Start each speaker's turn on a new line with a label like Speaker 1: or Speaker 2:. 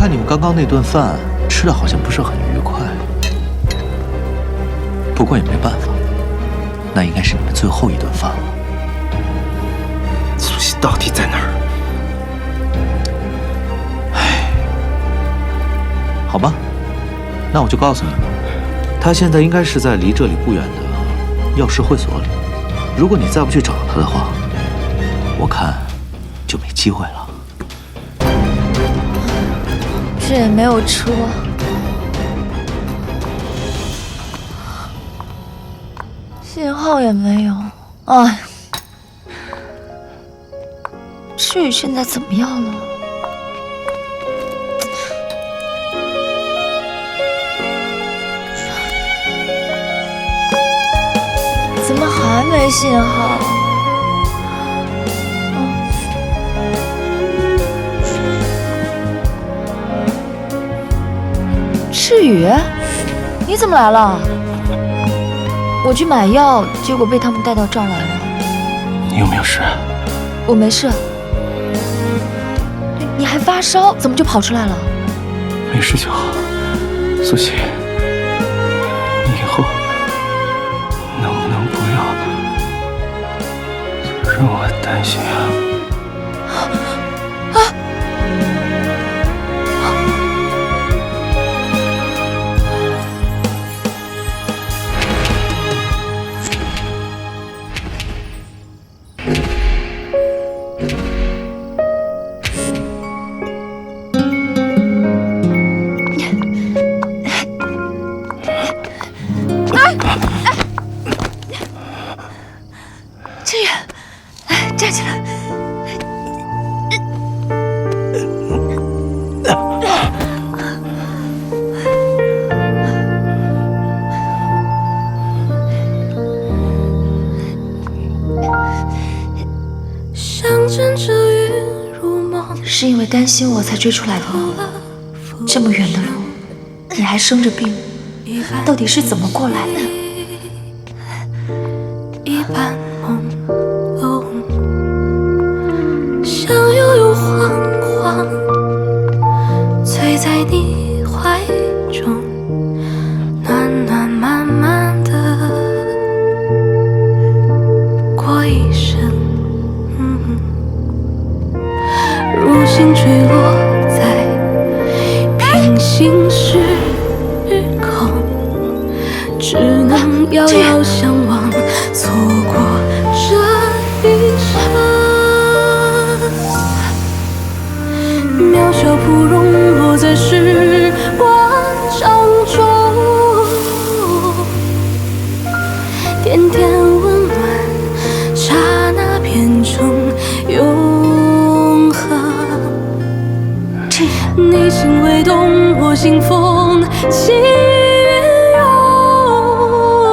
Speaker 1: 看你们刚刚那顿饭吃的好像不是很愉快，不过也没办法，那应该是你们最后一顿饭了。
Speaker 2: 苏西到底在哪儿？
Speaker 1: 唉，好吧，那我就告诉你吧，他现在应该是在离这里不远的药师会所里。如果你再不去找他的话，我看就没机会了。
Speaker 3: 这也没有车，信号也没有。哎，诗雨现在怎么样了？怎么还没信号？赤羽，你怎么来了？我去买药，结果被他们带到这儿来了。
Speaker 2: 你有没有事？
Speaker 3: 我没事。你还发烧，怎么就跑出来了？
Speaker 2: 没事就好。苏西，你以后能不能不要让我担心啊？
Speaker 3: 站起来。是因为担心我才追出来的吗？这么远的路，你还生着病，到底是怎么过来的？
Speaker 4: 一半朦胧，想悠悠晃晃，醉在你怀中，只能遥遥相望，错过这一生。渺小芙蓉落在时光掌中，点点温暖，刹那变成永恒。你心未动，我心风起